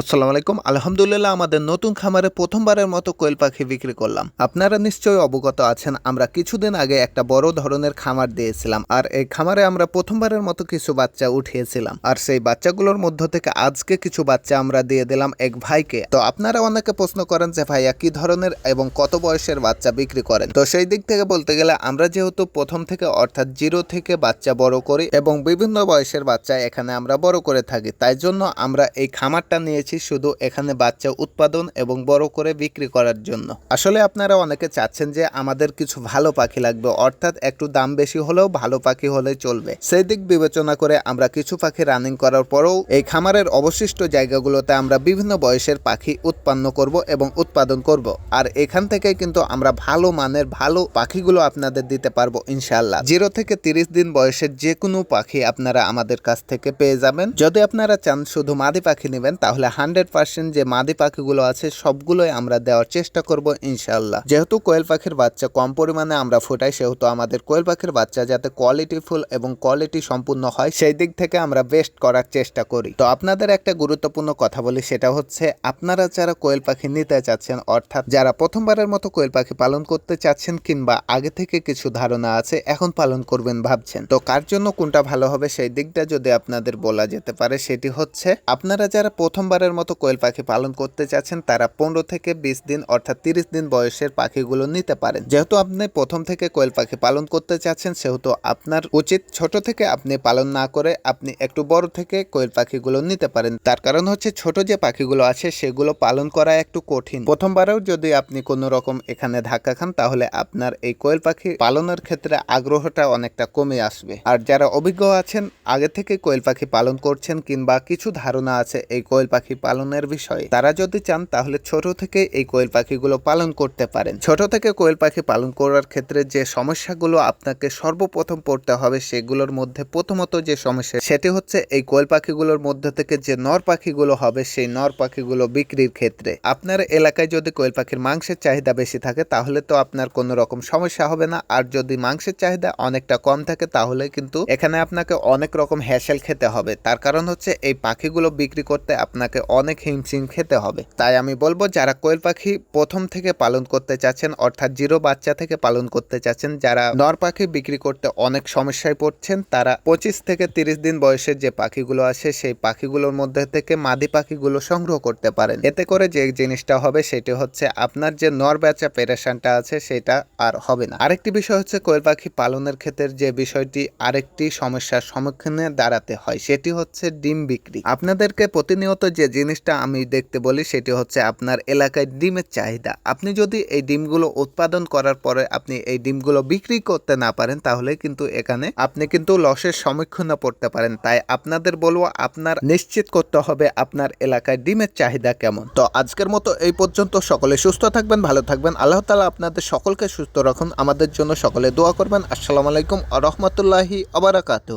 আসসালামু আলাইকুম। আলহামদুলিল্লাহ, আমাদের নতুন খামারে প্রথমবারের মতো কোয়েল পাখি বিক্রি করলাম। আপনারা নিশ্চয়ই অবগত আছেন, আমরা কিছুদিন আগে একটা বড় ধরনের খামার দিয়েছিলাম, আর এই খামারে আমরা প্রথমবারের মতো কিছু বাচ্চা উঠিয়েছিলাম, আর সেই বাচ্চাগুলোর মধ্য থেকে আজকে কিছু বাচ্চা আমরা দিয়ে দিলাম এক ভাইকে। তো আপনারা অনেকে প্রশ্ন করেন যে, ভাইয়া, কি ধরনের এবং কত বয়সের বাচ্চা বিক্রি করেন? তো সেই দিক থেকে বলতে গেলে, আমরা যেহেতু প্রথম থেকে, অর্থাৎ জিরো থেকে বাচ্চা বড় করি এবং বিভিন্ন বয়সের বাচ্চা এখানে আমরা বড় করে থাকি, তাই জন্য আমরা এই খামারটা নিয়েছি শুধু এখানে বাচ্চা উৎপাদন এবং বড় করে বিক্রি করার জন্য। আসলে আপনারা অনেকে চাচ্ছেন যে আমাদের কিছু ভালো পাখি লাগবে, অর্থাৎ একটু দাম বেশি হলেও ভালো পাখি হলে চলবে। সেই দিক বিবেচনা করে আমরা কিছু পাখি রানিং করার পরেও এই খামারের অবশিষ্ট জায়গাগুলোতে আমরা বিভিন্ন বয়সের পাখি উৎপন্ন করব এবং উৎপাদন করব। আর এখান থেকে কিন্তু আমরা ভালো মানের ভালো পাখিগুলো আপনাদের দিতে পারব ইনশাল্লাহ জিরো থেকে তিরিশ দিন বয়সের যে কোনো পাখি আপনারা আমাদের কাছ থেকে পেয়ে যাবেন। যদি আপনারা চান শুধু মাদি পাখি নেবেন, তাহলে হান্ড্রেড পার্সেন্ট যে মাদি পাখিগুলো আছে, সবগুলোই আমরা দেওয়ার চেষ্টা করব ইনশাল্লাহ যেহেতু কোয়েল পাখির বাচ্চা কম পরিমাণে আমরা ফোটাই, সেহেতু আমাদের কোয়েল পাখির বাচ্চা যাতে কোয়ালিটিফুল এবং কোয়ালিটি সম্পূর্ণ হয়, সেই দিক থেকে আমরা বেস্ট করার চেষ্টা করি। তো আপনাদের একটা গুরুত্বপূর্ণ কথা বলি, সেটা হচ্ছে আপনারা যারা কোয়েল পাখি নিতে চাচ্ছেন, অর্থাৎ যারা প্রথমবারের মতো কোয়েল পাখি পালন করতে চাচ্ছেন কিংবা আগে থেকে কিছু ধারণা আছে, এখন পালন করবেন ভাবছেন। তো কার জন্য কোনটা ভালো হবে, সেই দিকটা যদি আপনাদের বলা যেতে পারে, সেটি হচ্ছে আপনারা যারা প্রথমবারের মতো কোয়েল পাখি পালন করতে চাচ্ছেন তারা পনেরো থেকে বিশ দিন অর্থাৎ তিরিশ দিন বয়সের পাখিগুলো নিতে পারেন। যেহেতু আপনি প্রথম থেকে কোয়েল পাখি পালন করতে চাচ্ছেন সেহেতু আপনার উচিত ছোট থেকে আপনি পালন না করে আপনি একটু বড় থেকে কোয়েল পাখিগুলো নিতে পারেন। তার কারণ হচ্ছে ছোট যে পাখিগুলো আছে, সেগুলো পালন করা একটু কঠিন। প্রথমবারেও যদি আপনি কোনো রকম এখানে ধাক্কা খান, তাহলে আপনার এই কোয়েল পাখি পালনের ক্ষেত্রে আগ্রহটা অনেকটা কমে আসবে। আর যারা অভিজ্ঞ আছেন, আগে থেকে কোয়েল পাখি পালন করছেন কিংবা কিছু ধারণা আছে, এই কোয়েল পাখি পালনের বিষয়ে। তারা যদি চান, তাহলে ছোট থেকে এই কোয়েল পাখিগুলো পালন করতে পারেন। ছোট থেকে কোয়েল পাখি পালন করার ক্ষেত্রে যে সমস্যাগুলো আপনাকে সর্বপ্রথম পড়তে হবে, সেগুলোর মধ্যে প্রথমত যে সমস্যা, সেটি হচ্ছে এই কোয়েল পাখিগুলোর মধ্যে থেকে যে নর পাখিগুলো হবে, সেই নর পাখিগুলো বিক্রির ক্ষেত্রে। আপনার এলাকায় যদি কোয়েল পাখির মাংসের চাহিদা বেশি থাকে, তাহলে তো আপনার কোনো রকম সমস্যা হবে না। আর যদি মাংসের চাহিদা অনেকটা কম থাকে, তাহলে কিন্তু এখানে আপনাকে অনেক রকম হ্যাসেল খেতে হবে। তার কারণ হচ্ছে এই পাখিগুলো বিক্রি করতে আপনাকে অনেক হিমশিম খেতে হবে। তাই আমি বলব, যারা কোয়েল পাখি প্রথম থেকে পালন করতে চাচ্ছেন, অর্থাৎ জিরো বাচ্চা থেকে পালন করতে চাচ্ছেন, যারা নর পাখি বিক্রি করতে অনেক সমস্যায় পড়ছেন, তারা পঁচিশ থেকে তিরিশ দিন বয়সের যে পাখিগুলো আছে, সেই পাখিগুলোর মধ্যে থেকে মাদি পাখিগুলো সংগ্রহ করতে পারেন। এতে করে যে জিনিসটা হবে, সেটি হচ্ছে আপনার যে নর বেচা পেরেশানটা আছে, সেটা আর হবে না। আরেকটি বিষয় হচ্ছে কোয়েল পাখি পালনের ক্ষেত্রে যে বিষয়টি আরেকটি সমস্যার সম্মুখীনে দাঁড়াতে হয়, সেটি হচ্ছে ডিম বিক্রি। আপনাদেরকে প্রতিনিয়ত যে জিনিসটা আমি দেখতে বলি সেটি হচ্ছে আপনার এলাকায় ডিমের চাহিদা। আপনি যদি এই ডিমগুলো উৎপাদন করার পরে আপনি এই ডিমগুলো বিক্রি করতে না পারেন, তাহলে কিন্তু এখানে আপনি কিন্তু লসের সম্মুখীনে পড়তে পারেন। তাই আপনাদের বলব, আপনার নিশ্চিত করতে হবে আপনার এলাকায় ডিমের চাহিদা কেমন। তো আজকের মতো এই পর্যন্ত। সকলে সুস্থ থাকবেন, ভালো থাকবেন। আল্লাহ তালা আপনাদের সকলকে সুস্থ রাখুন। আমাদের জন্য সকলে দোয়া করবেন। আসসালামু আলাইকুম রহমতুল্লাহি আবারাকাতু